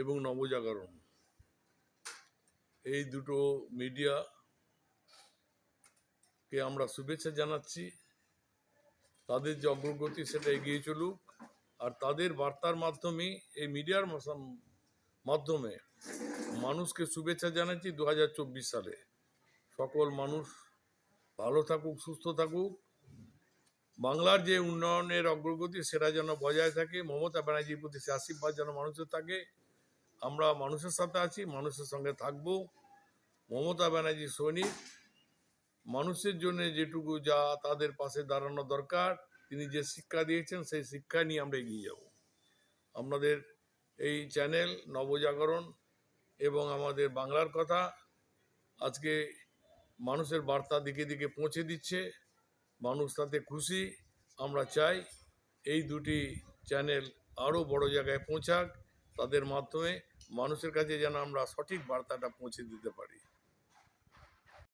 এবং নবজাগরণ। এই দুটো মিডিয়াকে আমরা শুভেচ্ছা জানাচ্ছি। তাদের যে অগ্রগতি সেটা এগিয়ে চলুক আর তাদের বার্তার মাধ্যমে, এই মিডিয়ার মাধ্যমে মানুষকে শুভেচ্ছা জানাচ্ছি দু হাজার চব্বিশ সালে। সকল মানুষ ভালো থাকুক, সুস্থ থাকুক। বাংলার যে উন্নয়নের অগ্রগতি সেটা যেন বজায় থাকে, মমতা ব্যানার্জির প্রতি সে আশীর্বাদ যেন মানুষের থাকে। আমরা মানুষের সাথে আছি, মানুষের সঙ্গে থাকব। মমতা ব্যানার্জি সৈনিক, মানুষের জন্য যেটুকু যা তাদের পাশে দাঁড়ানো দরকার, তিনি যে শিক্ষা দিয়েছেন সেই শিক্ষা নিয়ে আমরা এগিয়ে যাব। আপনাদের এই চ্যানেল নবজাগরণ এবং আমাদের বাংলার কথা আজকে মানুষের বার্তা দিকে দিকে পৌঁছে দিচ্ছে। মানুষ তাতে খুশি। আমরা চাই এই দুটি চ্যানেল আরও বড় জায়গায় পৌঁছাক। তাদের মাধ্যমে মানুষের কাছে যেন আমরা সঠিক বার্তাটা পৌঁছে দিতে পারি।